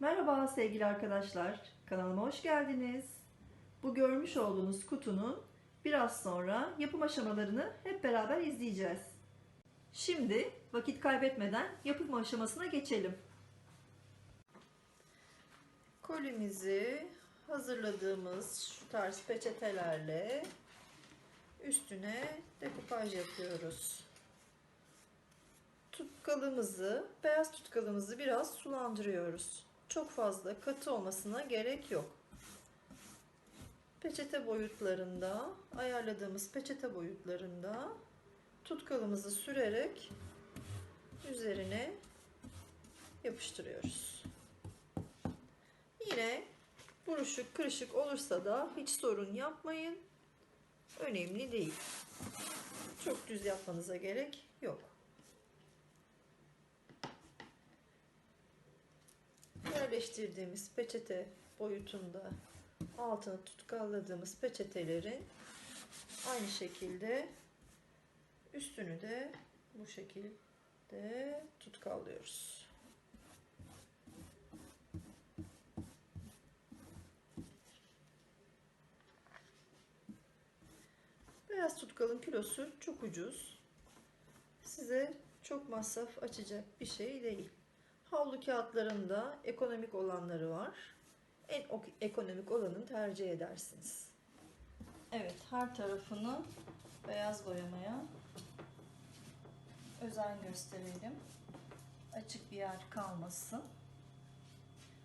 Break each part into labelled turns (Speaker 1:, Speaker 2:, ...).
Speaker 1: Merhaba sevgili arkadaşlar. Kanalıma hoş geldiniz. Bu görmüş olduğunuz kutunun biraz sonra yapım aşamalarını hep beraber izleyeceğiz. Şimdi vakit kaybetmeden yapım aşamasına geçelim. Kolimizi hazırladığımız şu tarz peçetelerle üstüne dekupaj yapıyoruz. Tutkalımızı, beyaz tutkalımızı biraz sulandırıyoruz. Çok fazla katı olmasına gerek yok. Peçete boyutlarında, ayarladığımız peçete boyutlarında tutkalımızı sürerek üzerine yapıştırıyoruz. Yine buruşuk kırışık olursa da hiç sorun yapmayın. Önemli değil. Çok düz yapmanıza gerek yok. Yerleştirdiğimiz peçete boyutunda altını tutkalladığımız peçetelerin aynı şekilde üstünü de bu şekilde tutkallıyoruz. Beyaz tutkalın kilosu çok ucuz. Size çok masraf açacak bir şey değil. Havlu kağıtlarında ekonomik olanları var. En ekonomik olanını tercih edersiniz. Evet, her tarafını beyaz boyamaya özen gösterelim. Açık bir yer kalmasın.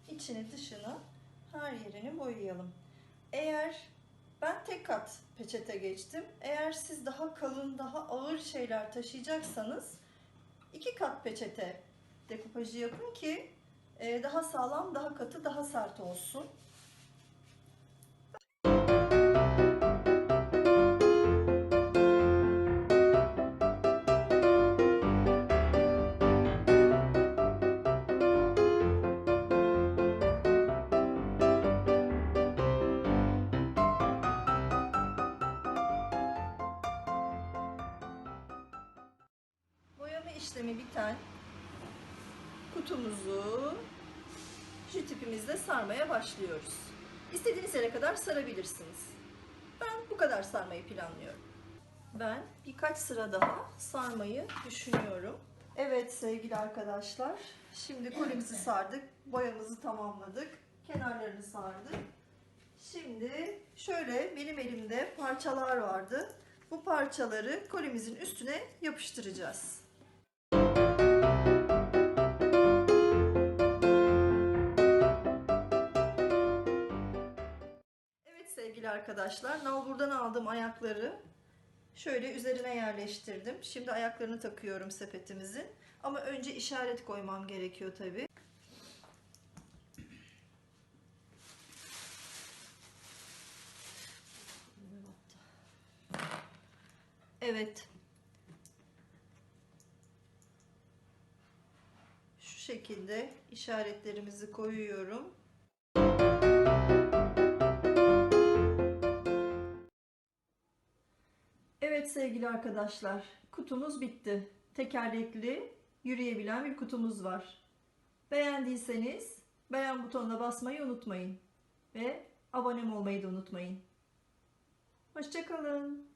Speaker 1: İçini dışını her yerini boyayalım. Eğer ben tek kat peçete geçtim. Eğer siz daha kalın, daha ağır şeyler taşıyacaksanız iki kat peçete dekupajı yapın ki e, daha sağlam, daha katı, daha sert olsun. İşlemi biten kutumuzu şu tipimizde sarmaya başlıyoruz. İstediğiniz yere kadar sarabilirsiniz. Ben bu kadar sarmayı planlıyorum. Ben birkaç sıra daha sarmayı düşünüyorum. Evet sevgili arkadaşlar, şimdi kolimizi sardık, boyamızı tamamladık, kenarlarını sardık. Şimdi şöyle benim elimde parçalar vardı. Bu parçaları kolimizin üstüne yapıştıracağız. Sevgili arkadaşlar, nalburdan aldığım ayakları şöyle üzerine yerleştirdim. Şimdi ayaklarını takıyorum sepetimizin. Ama önce işaret koymam gerekiyor tabi. Evet. Şu şekilde işaretlerimizi koyuyorum. Evet sevgili arkadaşlar, kutumuz bitti. Tekerlekli, yürüyebilen bir kutumuz var. Beğendiyseniz beğen butonuna basmayı unutmayın. Ve abone olmayı da unutmayın. Hoşçakalın.